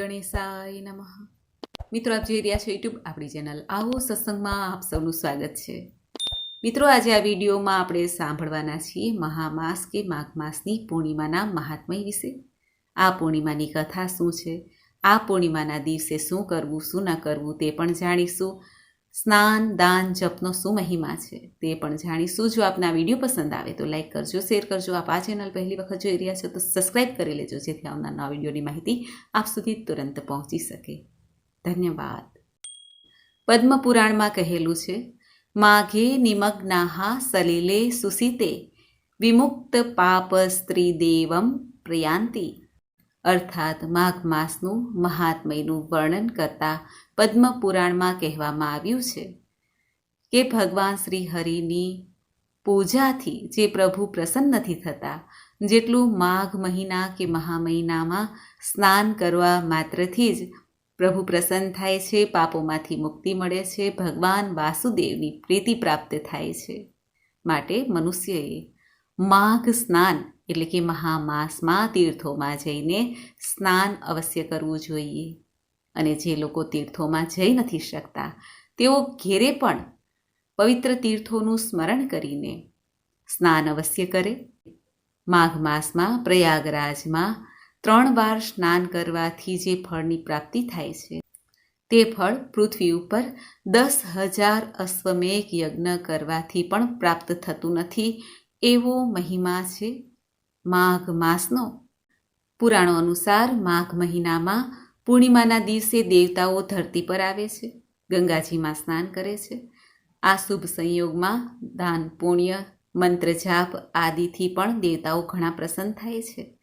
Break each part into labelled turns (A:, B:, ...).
A: ગણેશાય નમઃ. મિત્રો, આપ જોઈ રહ્યા છો યુટ્યુબ આપણી ચેનલ આવો સત્સંગમાં આપ સૌનું સ્વાગત છે. મિત્રો, આજે આ વિડીયોમાં આપણે સાંભળવાના છીએ મહામાસ કે માઘ માસની પૂર્ણિમાના મહાત્મય વિશે. આ પૂર્ણિમાની કથા શું છે? આ પૂર્ણિમાના દિવસે શું કરવું, શું ન કરવું તે પણ જાણીશું. સ્નાન, દાન, જપનો શું મહિમા છે તે પણ જાણીશું. જો આપને વીડિયો પસંદ આવે તો લાઇક કરજો, શેર કરજો. આપ આ ચેનલ પહેલી વખત જોઈ રહ્યા છો તો સબસ્ક્રાઈબ કરી લેજો, જેથી આવનાર નવા વિડીયોની માહિતી આપ સુધી તુરંત પહોંચી શકે. ધન્યવાદ. પદ્મ પુરાણમાં કહેલું છે, માઘે નિમગ્નાહા સલિલે સુસીતે વિમુક્ત પાપ સ્ત્રી દેવમ પ્રયાંતિ. અર્થાત માઘ માસનું મહાત્મયનું વર્ણન કરતા પદ્મ પુરાણમાં કહેવામાં આવ્યું છે કે ભગવાન શ્રી હરિની પૂજાથી જે પ્રભુ પ્રસન્ન નથી થતા, જેટલું માઘ મહિના કે મહા મહિનામાં સ્નાન કરવા માત્રથી જ પ્રભુ પ્રસન્ન થાય છે, પાપોમાંથી મુક્તિ મળે છે, ભગવાન વાસુદેવની પ્રીતિ પ્રાપ્ત થાય છે. માટે મનુષ્યએ માઘ સ્નાન એટલે કે મહામાસમાં તીર્થોમાં જઈને સ્નાન અવશ્ય કરવું જોઈએ. અને જે લોકો તીર્થોમાં જઈ નથી શકતા, તેઓ ઘેરે પણ પવિત્ર તીર્થોનું સ્મરણ કરીને સ્નાન અવશ્ય કરે. માઘ માસમાં પ્રયાગરાજમાં ત્રણ વાર સ્નાન કરવાથી જે ફળની પ્રાપ્તિ થાય છે, તે ફળ પૃથ્વી ઉપર દસ હજાર અશ્વમેઘ યજ્ઞ કરવાથી પણ પ્રાપ્ત થતું નથી. એવો મહિમા છે. માઘ માસનો. પુરાણો અનુસાર માઘ મહિનામાં પૂર્ણિમાના દિવસે દેવતાઓ ધરતી પર આવે છે. ગંગાજીમાં સ્નાન કરે છે. આ શુભ સંયોગમાં દાન, પુણ્ય, મંત્ર જાપ આદિથી પણ દેવતાઓ ઘણા પ્રસન્ન થાય છે.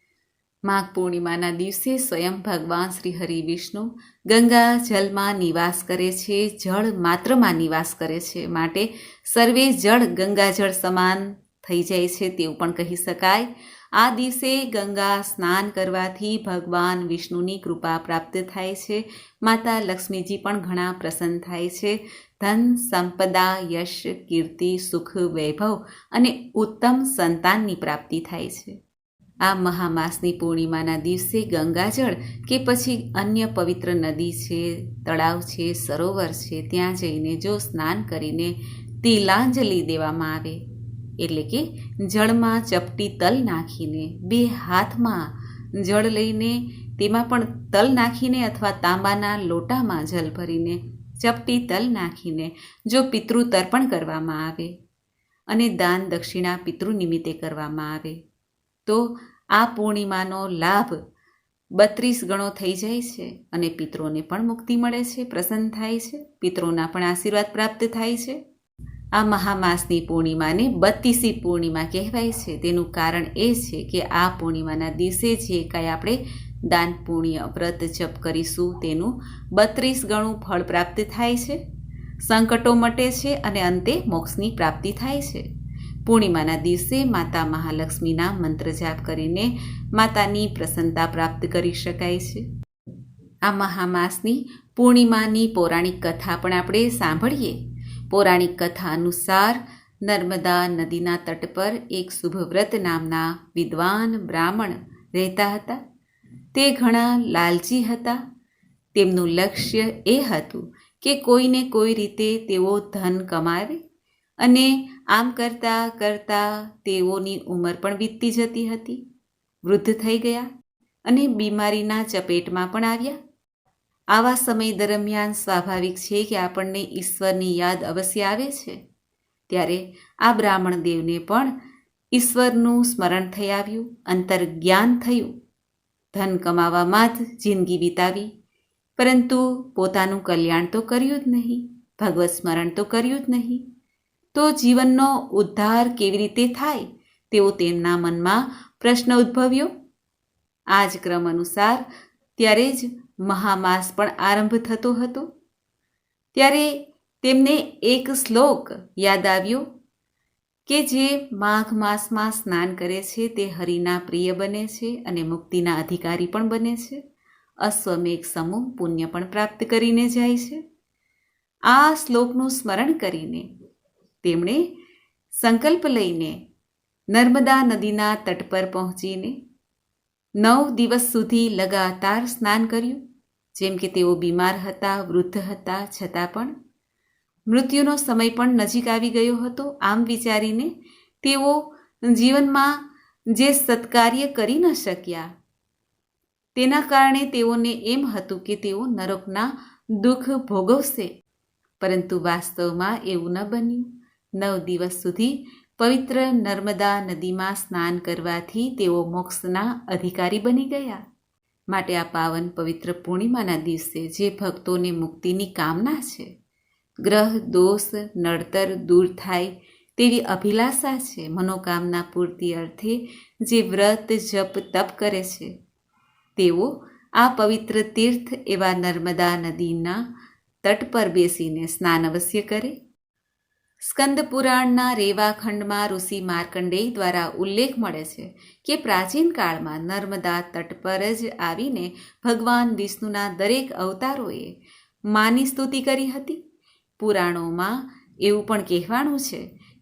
A: માઘ પૂર્ણિમાના દિવસે સ્વયં ભગવાન શ્રી હરિ વિષ્ણુ ગંગા જલમાં નિવાસ કરે છે, જળ માત્રમાં નિવાસ કરે છે. માટે સર્વે જળ ગંગાજળ સમાન થઈ જાય છે તેવું પણ કહી શકાય. આ દિવસે ગંગા સ્નાન કરવાથી ભગવાન વિષ્ણુની કૃપા પ્રાપ્ત થાય છે. માતા લક્ષ્મીજી પણ ઘણા પ્રસન્ન થાય છે. ધન સંપદા, યશ, કીર્તિ, સુખ, વૈભવ અને ઉત્તમ સંતાનની પ્રાપ્તિ થાય છે. આ મહામાસની પૂર્ણિમાના દિવસે ગંગાજળ કે પછી અન્ય પવિત્ર નદી છે, તળાવ છે, સરોવર છે, ત્યાં જઈને જો સ્નાન કરીને તિલાંજલિ દેવામાં આવે. એટલે કે જળમાં ચપટી તલ નાખીને, બે હાથમાં જળ લઈને, તેમાં પણ તલ નાખીને અથવા તાંબાના લોટામાં જલ ભરીને ચપટી તલ નાખીને જો પિતૃ તર્પણ કરવામાં આવે અને દાન દક્ષિણા પિતૃ નિમિત્તે કરવામાં આવે, તો આ પૂર્ણિમાનો લાભ બત્રીસ ગણો થઈ જાય છે અને પિત્રોને પણ મુક્તિ મળે છે, પ્રસન્ન થાય છે પિત્રોના પણ આશીર્વાદ પ્રાપ્ત થાય છે. આ મહામાસની પૂર્ણિમાને બત્તીસી પૂર્ણિમા કહેવાય છે. તેનું કારણ એ છે કે આ પૂર્ણિમાના દિવસે જે કાંઈ આપણે દાન પુણ્ય, વ્રત, જપ કરીશું તેનું બત્રીસ ગણું ફળ પ્રાપ્ત થાય છે. સંકટો મટે છે અને અંતે મોક્ષની પ્રાપ્તિ થાય છે. પૂર્ણિમાના દિવસે માતા મહાલક્ષ્મીના મંત્ર જાપ કરીને માતાની પ્રસન્નતા પ્રાપ્ત કરી શકાય છે. આ મહામાસની પૂર્ણિમાની પૌરાણિક કથા પણ આપણે સાંભળીએ. પૌરાણિક કથા અનુસાર નર્મદા નદીના તટ પર એક શુભવ્રત નામના વિદ્વાન બ્રાહ્મણ રહેતા હતા. તે ઘણા લાલચી હતા. તેમનું લક્ષ્ય એ હતું કે કોઈને કોઈ રીતે તેઓ ધન કમાવે અને આમ કરતાં કરતાં તેઓની ઉંમર પણ વીતતી જતી હતી. વૃદ્ધ થઈ ગયા અને બીમારીના ચપેટમાં પણ આવ્યા. આવા સમય દરમિયાન સ્વાભાવિક છે કે આપણને ઈશ્વરની યાદ અવશ્ય આવે છે. ત્યારે આ બ્રાહ્મણ દેવને પણ ઈશ્વરનું સ્મરણ થઈ આવ્યું, અંતર જ્ઞાન થયું. ધન કમાવામાં જ જિંદગી વિતાવી, પરંતુ પોતાનું કલ્યાણ તો કર્યું જ નહીં, ભગવત સ્મરણ તો કર્યું જ નહીં. તો જીવનનો ઉદ્ધાર કેવી રીતે થાય, તેવો તેમના મનમાં પ્રશ્ન ઉદ્ભવ્યો. આ જ ક્રમ અનુસાર ત્યારે જ મહામાસ પણ આરંભ થતો હતો. ત્યારે તેમને એક શ્લોક યાદ આવ્યો કે જે માઘ માસમાં સ્નાન કરે છે તે હરિના પ્રિય બને છે અને મુક્તિના અધિકારી પણ બને છે. અશ્વમેઘ સમૂહ પુણ્ય પણ પ્રાપ્ત કરીને જાય છે. આ શ્લોકનું સ્મરણ કરીને તેમણે સંકલ્પ લઈને નર્મદા નદીના તટ પર પહોંચીને નવ દિવસ સુધી લગાતાર સ્નાન કર્યું. જેમ કે તેઓ બીમાર હતા, વૃદ્ધ હતા, છતાં પણ મૃત્યુનો સમય પણ નજીક આવી ગયો હતો. આમ વિચારીને તેઓ જીવનમાં જે સત્કાર્ય કરી ન શક્યા, તેના કારણે તેઓને એમ હતું કે તેઓ નરકના દુઃખ ભોગવશે. પરંતુ વાસ્તવમાં એવું ન બન્યું. નવ દિવસ સુધી પવિત્ર નર્મદા નદીમાં સ્નાન કરવાથી તેઓ મોક્ષના અધિકારી બની ગયા. માટે આ પાવન પવિત્ર પૂર્ણિમાના દિવસે જે ભક્તોને મુક્તિની કામના છે, ગ્રહ, દોષ, નડતર દૂર થાય તેવી અભિલાષા છે, મનોકામના પૂર્તિ અર્થે જે વ્રત, જપ, તપ કરે છે, તેઓ આ પવિત્ર તીર્થ એવા નર્મદા નદીના તટ પર બેસીને સ્નાન અવશ્ય કરે સ્કંદ પુરાણના રેવા ખંડમાં ઋષિ માર્કંડેય દ્વારા ઉલ્લેખ મળે છે કે પ્રાચીન કાળમાં નર્મદા તટ પર જ આવીને ભગવાન વિષ્ણુના દરેક અવતારોએ માની સ્તુતિ કરી હતી. પુરાણોમાં એવું પણ કહેવાનું છે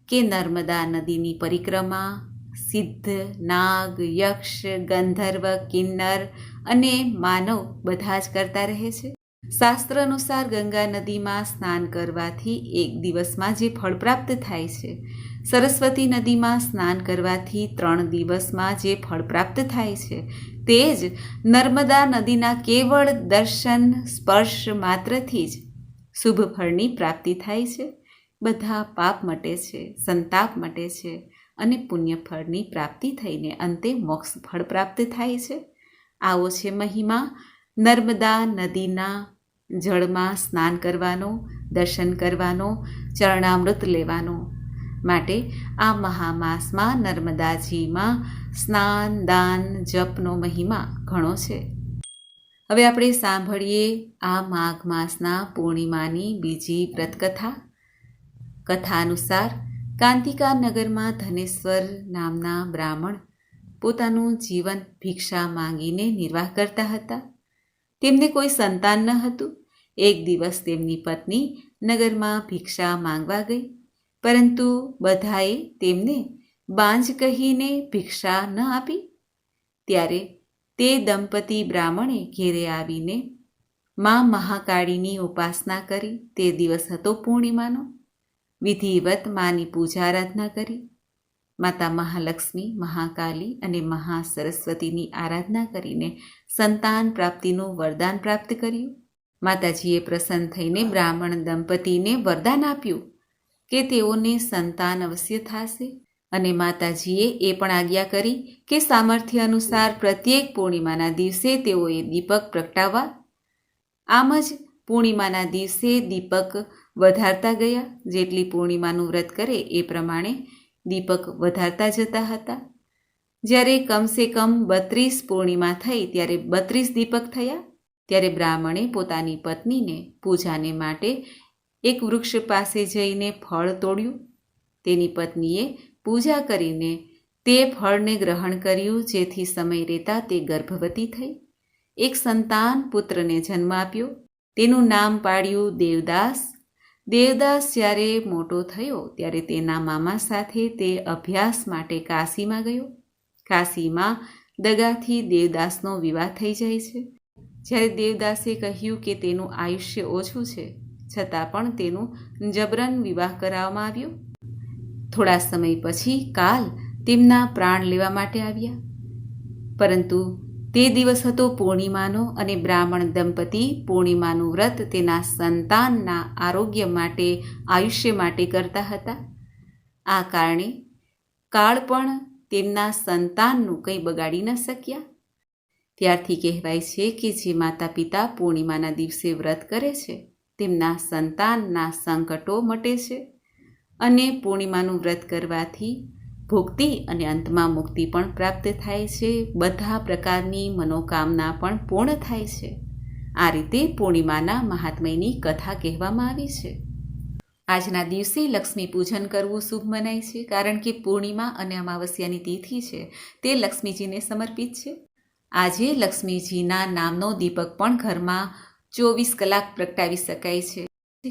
A: કે નર્મદા નદીની પરિક્રમા સિદ્ધ, નાગ, યક્ષ, ગંધર્વ, કિન્નર અને માનવ બધા જ કરતા રહે છે. શાસ્ત્ર અનુસાર ગંગા નદીમાં સ્નાન કરવાથી એક દિવસમાં જે ફળ પ્રાપ્ત થાય છે. સરસ્વતી નદીમાં સ્નાન કરવાથી ત્રણ દિવસમાં જે ફળ પ્રાપ્ત થાય છે. તે જ નર્મદા નદીના કેવળ દર્શન, સ્પર્શ માત્રથી જ શુભ ફળની પ્રાપ્તિ થાય છે. બધા પાપ મટે છે, સંતાપ મટે છે અને પુણ્ય ફળની પ્રાપ્તિ થઈને અંતે મોક્ષ ફળ પ્રાપ્ત થાય છે. આવો છે મહિમા. નર્મદા નદીના જળમાં સ્નાન કરવાનો, દર્શન કરવાનો, ચરણામૃત લેવાનો માટે આ મહામાસમાં નર્મદાજીમાં સ્નાન, દાન, જપનો મહિમા ઘણો છે. હવે આપણે સાંભળીએ આ માઘ માસના પૂર્ણિમાની બીજી વ્રતકથા. કથા અનુસાર કાંતિકા નગરમાં ધનેશ્વર નામના બ્રાહ્મણ પોતાનું જીવન ભિક્ષા માંગીને નિર્વાહ કરતા હતા. તેમને કોઈ સંતાન ન હતું. એક દિવસ તેમની પત્ની નગરમાં ભિક્ષા માંગવા ગઈ. પરંતુ બધાએ તેમને બાંજ કહીને ભિક્ષા ન આપી. ત્યારે તે દંપતી બ્રાહ્મણે ઘેરે આવીને મા મહાકાળીની ઉપાસના કરી. તે દિવસ હતો પૂર્ણિમાનો. વિધિવત માની પૂજા આરાધના કરી. માતા મહાલક્ષ્મી, મહાકાલી અને મહાસરસ્વતીની આરાધના કરીને સંતાન પ્રાપ્તિનું વરદાન પ્રાપ્ત કર્યું. માતાજીએ પ્રસન્ન થઈને બ્રાહ્મણ દંપતીને વરદાન આપ્યું કે તેઓને સંતાન અવશ્ય થશે અને માતાજીએ એ પણ આજ્ઞા કરી કે સામર્થ્ય અનુસાર પ્રત્યેક પૂર્ણિમાના દિવસે તેઓએ દીપક પ્રગટાવવા. આમ જ પૂર્ણિમાના દિવસે દીપક વધારતા ગયા. જેટલી પૂર્ણિમાનું વ્રત કરે એ પ્રમાણે દીપક વધારતા જતા હતા. જ્યારે કમસે કમ બત્રીસ પૂર્ણિમા થઈ ત્યારે બત્રીસ દીપક થયા. ત્યારે બ્રાહ્મણે પોતાની પત્નીને પૂજાને માટે એક વૃક્ષ પાસે જઈને ફળ તોડ્યું. તેની પત્નીએ પૂજા કરીને તે ફળને ગ્રહણ કર્યું, જેથી સમય રહેતા તે ગર્ભવતી થઈ. એક સંતાન પુત્રને જન્મ આપ્યો. તેનું નામ પાડ્યું દેવદાસ. દેવદાસ જ્યારે મોટો થયો, ત્યારે તેના મામા સાથે તે અભ્યાસ માટે કાશીમાં ગયો. કાશીમાં દગાથી દેવદાસનો વિવાહ થઈ જાય છે. જ્યારે દેવદાસે કહ્યું કે તેનું આયુષ્ય ઓછું છે, છતાં પણ તેનું જબરન વિવાહ કરાવવામાં આવ્યો. થોડા સમય પછી કાલ તેમના પ્રાણ લેવા માટે આવ્યા. પરંતુ તે દિવસ હતો પૂર્ણિમાનો અને બ્રાહ્મણ દંપતી પૂર્ણિમાનું વ્રત તેના સંતાનના આરોગ્ય માટે, આયુષ્ય માટે કરતા હતા. આ કારણે કાળ પણ તેમના સંતાનનું કંઈ બગાડી ન શક્યા. ત્યારથી કહેવાય છે કે જે માતા પિતા પૂર્ણિમાના દિવસે વ્રત કરે છે, તેમના સંતાનના સંકટો મટે છે અને પૂર્ણિમાનું વ્રત કરવાથી ભુક્તિ અને અંતમાં મુક્તિ પણ પ્રાપ્ત થાય છે. બધા પ્રકારની મનોકામના પણ પૂર્ણ થાય છે. આ રીતે પૂર્ણિમાના મહાત્મયની કથા કહેવામાં આવી છે. આજના દિવસે લક્ષ્મી પૂજન કરવું શુભ મનાય છે, કારણ કે પૂર્ણિમા અને અમાવસ્યાની તિથિ છે. તે લક્ષ્મીજીને સમર્પિત છે. આજે લક્ષ્મીજીના નામનો દીપક પણ ઘરમાં ચોવીસ કલાક પ્રગટાવી શકાય છે.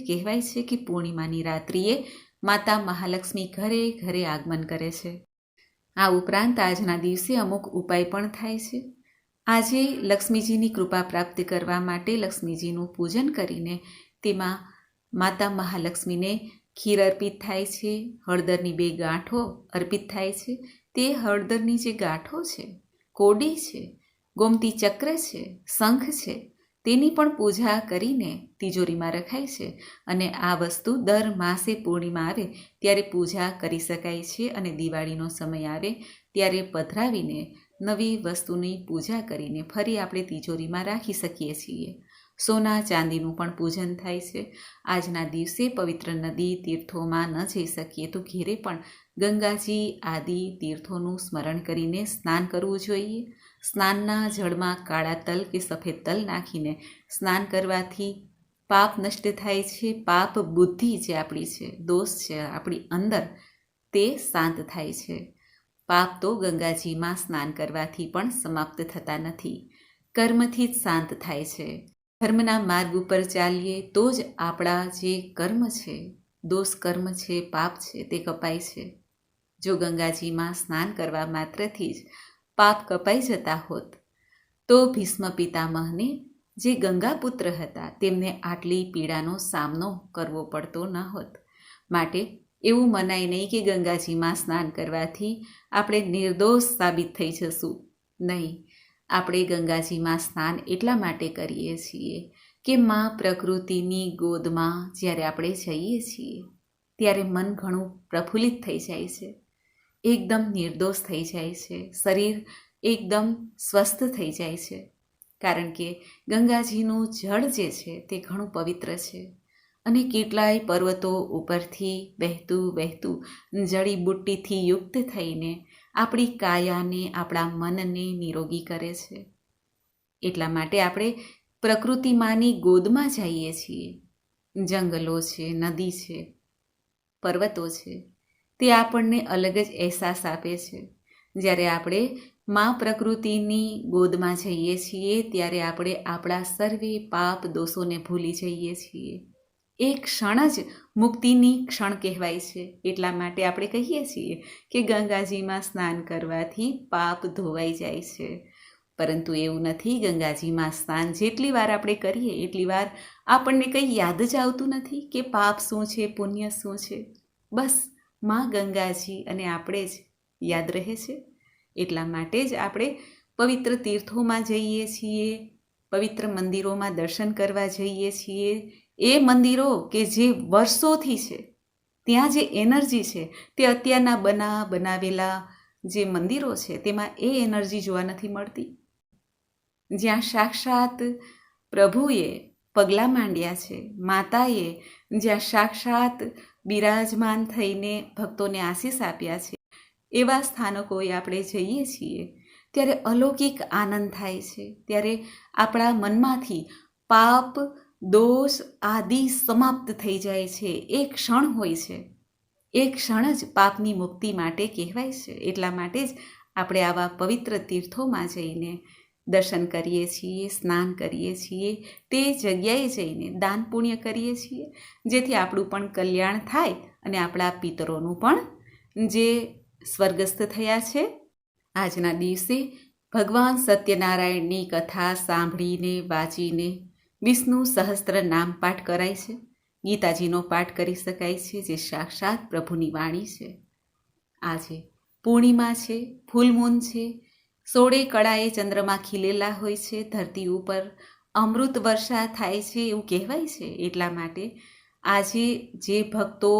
A: કહેવાય છે કે પૂર્ણિમાની રાત્રિએ માતા મહાલક્ષ્મી ઘરે ઘરે આગમન કરે છે. આ ઉપરાંત આજના દિવસે અમુક ઉપાય પણ થાય છે. આજે લક્ષ્મીજીની કૃપા પ્રાપ્ત કરવા માટે લક્ષ્મીજીનું પૂજન કરીને તેમાં માતા મહાલક્ષ્મીને ખીર અર્પિત થાય છે, હળદરની બે ગાંઠો અર્પિત થાય છે. તે હળદરની જે ગાંઠો છે, કોડી છે, ગોમતી ચક્ર છે, શંખ છે તેની પણ પૂજા કરીને તિજોરીમાં રખાય છે અને આ વસ્તુ દર માસે પૂર્ણિમા આવે ત્યારે પૂજા કરી શકાય છે અને દિવાળીનો સમય આવે ત્યારે પધરાવીને નવી વસ્તુની પૂજા કરીને ફરી આપણે તિજોરીમાં રાખી શકીએ છીએ. સોના ચાંદીનું પણ પૂજન થાય છે. આજના દિવસે પવિત્ર નદી તીર્થોમાં ન જઈ શકીએ તો ઘેરે પણ ગંગાજી આદિ તીર્થોનું સ્મરણ કરીને સ્નાન કરવું જોઈએ. સ્નાનના જળમાં કાળા તલ કે સફેદ તલ નાખીને સ્નાન કરવાથી પાપ નષ્ટ થાય છે, પાપ બુદ્ધિ જે આપણી છે, દોષ છે, આપણી અંદર તે શાંત થાય છે. પાપ તો ગંગાજીમાં સ્નાન કરવાથી પણ સમાપ્ત થતા નથી. કર્મથી જ શાંત થાય છે. ધર્મના માર્ગ ઉપર ચાલીએ તો જ આપણા જે કર્મ છે, દોષ કર્મ છે, પાપ છે તે કપાય છે. જો ગંગાજીમાં સ્નાન કરવા માત્રથી જ પાપ કપાઈ જતા હોત. તો ભીષ્મ પિતામહને જે ગંગાપુત્ર હતા તેમને આટલી પીડાનો સામનો કરવો પડતો ન હોત. માટે એવું મનાય નહીં કે ગંગાજીમાં સ્નાન કરવાથી આપણે નિર્દોષ સાબિત થઈ જશું. નહીં, આપણે ગંગાજીમાં સ્નાન એટલા માટે કરીએ છીએ કે માં પ્રકૃતિની ગોદમાં જ્યારે આપણે જઈએ છીએ, ત્યારે મન ઘણું પ્રફુલ્લિત થઈ જાય છે. એકદમ નિર્દોષ થઈ જાય છે. શરીર એકદમ સ્વસ્થ થઈ જાય છે. કારણ કે ગંગાજીનું જળ જે છે તે ઘણું પવિત્ર છે અને કેટલાય પર્વતો ઉપરથી વહેતું વહેતું જડીબુટ્ટીથી યુક્ત થઈને આપણી કાયાને, આપણા મનને નિરોગી કરે છે. એટલા માટે આપણે પ્રકૃતિમાંની ગોદમાં જઈએ છીએ. જંગલો છે, નદી છે, પર્વતો છે. તે આપણને અલગ જ અહેસાસ આપે છે. જ્યારે આપણે મા પ્રકૃતિની ગોદમાં જઈએ છીએ, ત્યારે આપણે આપણા સર્વે પાપ દોષોને ભૂલી જઈએ છીએ. એ ક્ષણ જ મુક્તિની ક્ષણ કહેવાય છે. એટલા માટે આપણે કહીએ છીએ કે ગંગાજીમાં સ્નાન કરવાથી પાપ ધોવાઈ જાય છે. પરંતુ એવું નથી, ગંગાજીમાં સ્નાન જેટલી વાર આપણે કરીએ, એટલી વાર આપણને કંઈ યાદ જ આવતું નથી કે પાપ શું છે, પુણ્ય શું છે. બસ માં ગંગાજી અને આપણે જ યાદ રહે છે. એટલા માટે જ આપણે પવિત્ર તીર્થોમાં જઈએ છીએ, પવિત્ર મંદિરોમાં દર્શન કરવા જઈએ છીએ. એ મંદિરો કે જે વર્ષોથી છે, ત્યાં જે એનર્જી છે, તે અત્યારના બના બનાવેલા જે મંદિરો છે, તેમાં એ એનર્જી જોવા નથી મળતી. જ્યાં સાક્ષાત પ્રભુએ પગલાં માંડ્યા છે, માતાએ જ્યાં સાક્ષાત બિરાજમાન થઈને ભક્તોને આશીષ આપ્યા છે. એવા સ્થાનકોએ આપણે જઈએ છીએ, ત્યારે અલૌકિક આનંદ થાય છે. ત્યારે આપણા મનમાંથી પાપ, દોષ આદિ સમાપ્ત થઈ જાય છે. એ ક્ષણ હોય છે. એ ક્ષણ જ પાપની મુક્તિ માટે કહેવાય છે. એટલા માટે જ આપણે આવા પવિત્ર તીર્થોમાં જઈને દર્શન કરીએ છીએ, સ્નાન કરીએ છીએ, તે જગ્યાએ જઈને દાન પુણ્ય કરીએ છીએ, જેથી આપણું પણ કલ્યાણ થાય અને આપણા પિતરોનું પણ જે સ્વર્ગસ્થ થયા છે. આજના દિવસે ભગવાન સત્યનારાયણની કથા સાંભળીને, વાંચીને વિષ્ણુ સહસ્ત્ર નામ પાઠ કરાય છે. ગીતાજીનો પાઠ કરી શકાય છે, જે સાક્ષાત પ્રભુની વાણી છે. આજે પૂર્ણિમા છે, ફૂલમૂન છે સોળે કળાએ ચંદ્રમાં ખીલેલા હોય છે, ધરતી ઉપર અમૃત વર્ષા થાય છે એવું કહેવાય છે. એટલા માટે આજે જે ભક્તો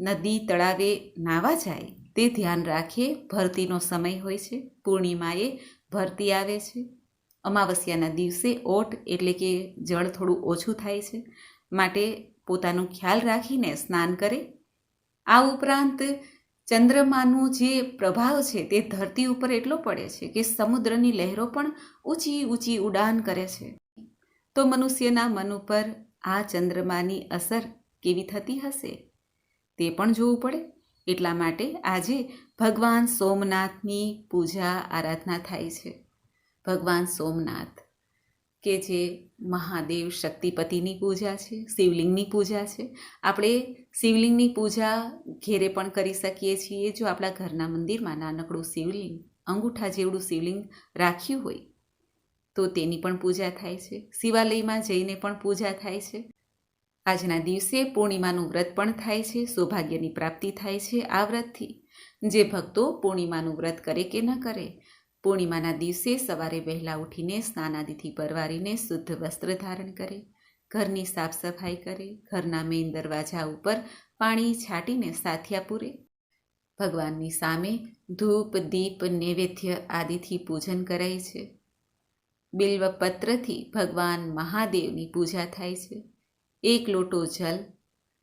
A: નદી તળાવે નાવા જાય તે ધ્યાન રાખે, ભરતીનો સમય હોય છે, પૂર્ણિમાએ ભરતી આવે છે. અમાવસ્યાના દિવસે ઓટ એટલે કે જળ થોડું ઓછું થાય છે, માટે પોતાનો ખ્યાલ રાખીને સ્નાન કરે. આ ઉપરાંત ચંદ્રમાનું જે પ્રભાવ છે તે ધરતી ઉપર એટલો પડે છે કે સમુદ્રની લહેરો પણ ઊંચી ઊંચી ઉડાન કરે છે. તો મનુષ્યના મન ઉપર આ ચંદ્રમાની અસર કેવી થતી હશે? તે પણ જોવું પડે. એટલા માટે આજે ભગવાન સોમનાથની પૂજા આરાધના થાય છે. ભગવાન સોમનાથ કે જે મહાદેવ શક્તિપતિની પૂજા છે, શિવલિંગની પૂજા છે. આપણે શિવલિંગની પૂજા ઘેરે પણ કરી શકીએ છીએ. જો આપણા ઘરના મંદિરમાં નાનકડું શિવલિંગ, અંગૂઠા જેવડું શિવલિંગ રાખ્યું હોય, તો તેની પણ પૂજા થાય છે. શિવાલયમાં જઈને પણ પૂજા થાય છે. આજના દિવસે પૂર્ણિમાનું વ્રત પણ થાય છે. સૌભાગ્યની પ્રાપ્તિ થાય છે આ વ્રતથી. જે ભક્તો પૂર્ણિમાનું વ્રત કરે કે ન કરે પૂર્ણિમાના દિવસે સવારે વહેલા ઉઠીને સ્નાનાદિથી પરવારીને શુદ્ધ વસ્ત્ર ધારણ કરે, ઘરની સાફ સફાઈ કરે, ઘરના મેઇન દરવાજા ઉપર પાણી છાંટીને સાથિયા પૂરે. ભગવાનની સામે ધૂપ, દીપ, નૈવેદ્ય આદિથી પૂજન કરાય છે. બિલ્વપત્રથી ભગવાન મહાદેવની પૂજા થાય છે. એક લોટો જલ,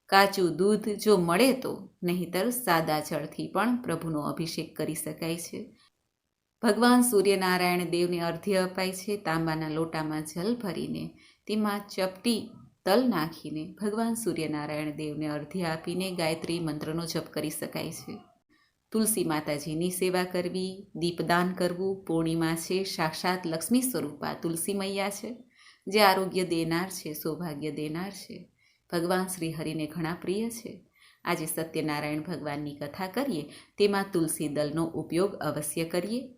A: કાચું દૂધ જો મળે તો નહીતર સાદા જળથી પણ પ્રભુનો અભિષેક કરી શકાય છે. ભગવાન સૂર્યનારાયણ દેવને અર્ધ્ય અપાય છે, તાંબાના લોટામાં જલ ભરીને તેમાં ચપટી તલ નાખીને ભગવાન સૂર્યનારાયણ દેવને અર્ધ્ય આપીને ગાયત્રી મંત્રનો જપ કરી શકાય છે. તુલસી માતાજીની સેવા કરવી, દીપદાન કરવું, પૂર્ણિમા છે, સાક્ષાત લક્ષ્મી સ્વરૂપા તુલસી મૈયા છે, જે આરોગ્ય દેનાર છે, સૌભાગ્ય દેનાર છે. ભગવાન શ્રી હરિને ઘણા પ્રિય છે. આજે સત્યનારાયણ ભગવાનની કથા કરીએ, તેમાં તુલસી દલનો ઉપયોગ અવશ્ય કરીએ.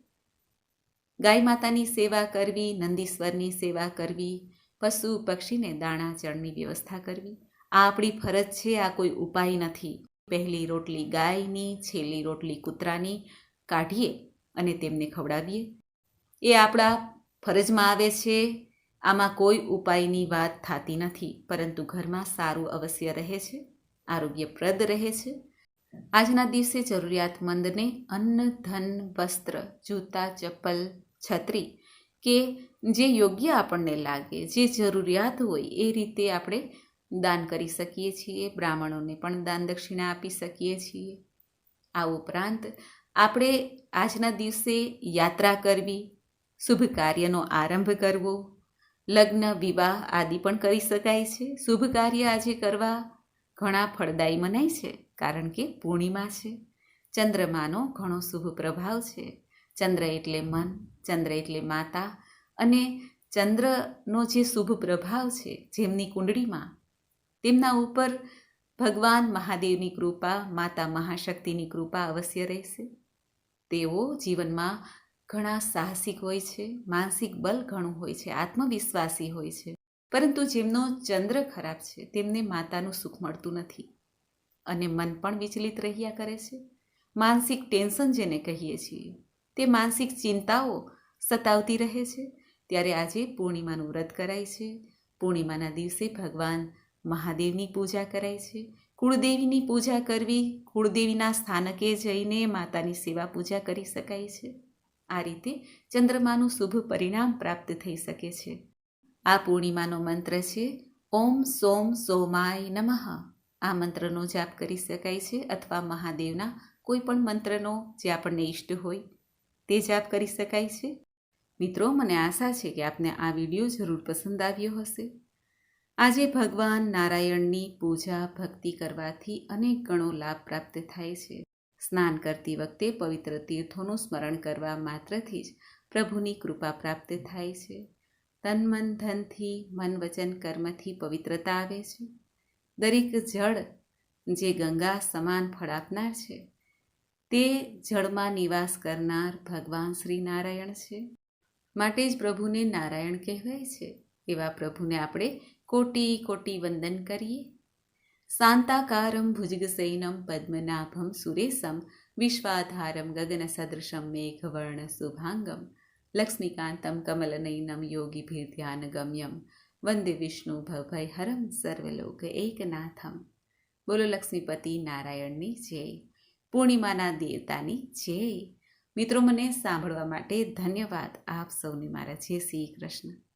A: ગાય માતાની સેવા કરવી, નંદીશ્વરની સેવા કરવી, પશુ પક્ષીને દાણા ચણની વ્યવસ્થા કરવી. આ આપણી ફરજ છે, આ કોઈ ઉપાય નથી. પહેલી રોટલી ગાયની, છેલ્લી રોટલી કૂતરાની કાઢીએ અને તેમને ખવડાવીએ. એ આપણા ફરજમાં આવે છે. આમાં કોઈ ઉપાયની વાત થતી નથી, પરંતુ ઘરમાં સારું અવશ્ય રહે છે, આરોગ્યપ્રદ રહે છે. આજના દિવસે જરૂરિયાતમંદને અન્ન, ધન, વસ્ત્ર, જૂતા, ચપ્પલ છત્રી, કે જે યોગ્ય આપણને લાગે, જે જરૂરિયાત હોય, એ રીતે આપણે દાન કરી શકીએ છીએ, બ્રાહ્મણોને પણ દાન દક્ષિણા આપી શકીએ છીએ. આ ઉપરાંત, આપણે આજના દિવસે યાત્રા કરવી, શુભ કાર્યનો આરંભ કરવો, લગ્ન, વિવાહ આદિ પણ કરી શકાય છે. શુભ કાર્ય આજે કરવા ઘણા ફળદાયી મનાય છે, કારણ કે પૂર્ણિમા છે. ચંદ્રમાનો ઘણો શુભ પ્રભાવ છે. ચંદ્ર એટલે મન, ચંદ્ર એટલે માતા અને ચંદ્રનો જે શુભ પ્રભાવ છે જેમની કુંડળીમાં, તેમના ઉપર ભગવાન મહાદેવની કૃપા, માતા મહાશક્તિની કૃપા અવશ્ય રહેશે. તેઓ જીવનમાં ઘણા સાહસિક હોય છે, માનસિક બલ ઘણું હોય છે, આત્મવિશ્વાસી હોય છે, પરંતુ જેમનો ચંદ્ર ખરાબ છે, તેમને માતાનું સુખ મળતું નથી અને મન પણ વિચલિત રહ્યા કરે છે. માનસિક ટેન્શન જેને કહીએ છીએ તે માનસિક ચિંતાઓ સતાવતી રહે છે. ત્યારે આજે પૂર્ણિમાનું વ્રત કરાય છે. પૂર્ણિમાના દિવસે ભગવાન મહાદેવની પૂજા કરાય છે. કુળદેવીની પૂજા કરવી, કુળદેવીના સ્થાનકે જઈને માતાની સેવા પૂજા કરી શકાય છે. આ રીતે ચંદ્રમાનું શુભ પરિણામ પ્રાપ્ત થઈ શકે છે. આ પૂર્ણિમાનો મંત્ર છે, ઓમ સોમ સોમાય નમઃ આ મંત્રનો જાપ કરી શકાય છે અથવા મહાદેવના કોઈ પણ મંત્રનો જે આપણને ઈષ્ટ હોય. તે જાપ કરી શકાય છે? મિત્રો, મને આશા છે કે આપને આ વીડિયો જરૂર પસંદ આવ્યો હશે. આજે ભગવાન નારાયણની પૂજા ભક્તિ કરવાથી અનેક ગણો લાભ પ્રાપ્ત થાય છે. સ્નાન કરતી વખતે પવિત્ર તીર્થોનું સ્મરણ કરવા માત્રથી જ પ્રભુની કૃપા પ્રાપ્ત થાય છે. તન મન ધનથી, મન વચન કર્મથી પવિત્રતા આવે છે. દરેક જળ જે ગંગા સમાન ફળ આપનાર છે તે જળમાં નિવાસ કરનાર ભગવાન શ્રી નારાયણ છે. માટે જ પ્રભુને નારાયણ કહેવાય છે. એવા પ્રભુને આપણે કોટી કોટી વંદન કરીએ. શાંતાકારમ ભુજગસૈનમ પદ્મનાભમ સુરેશમ વિશ્વાધારમ ગગનસદૃશમ મેઘવર્ણ શુભાંગમ લક્ષ્મીકાંતમ કમલનયનમ યોગીભીર્ધ્યાનગમ્યમ વંદે વિષ્ણુ ભવભયહરમ સર્વલોક એકનાથમ. બોલો લક્ષ્મીપતિ નારાયણની જય. પૂર્ણિમાના દેવતાની જય. મિત્રો મને સાંભળવા માટે ધન્યવાદ. આપ સૌને મારા જય શ્રી કૃષ્ણ.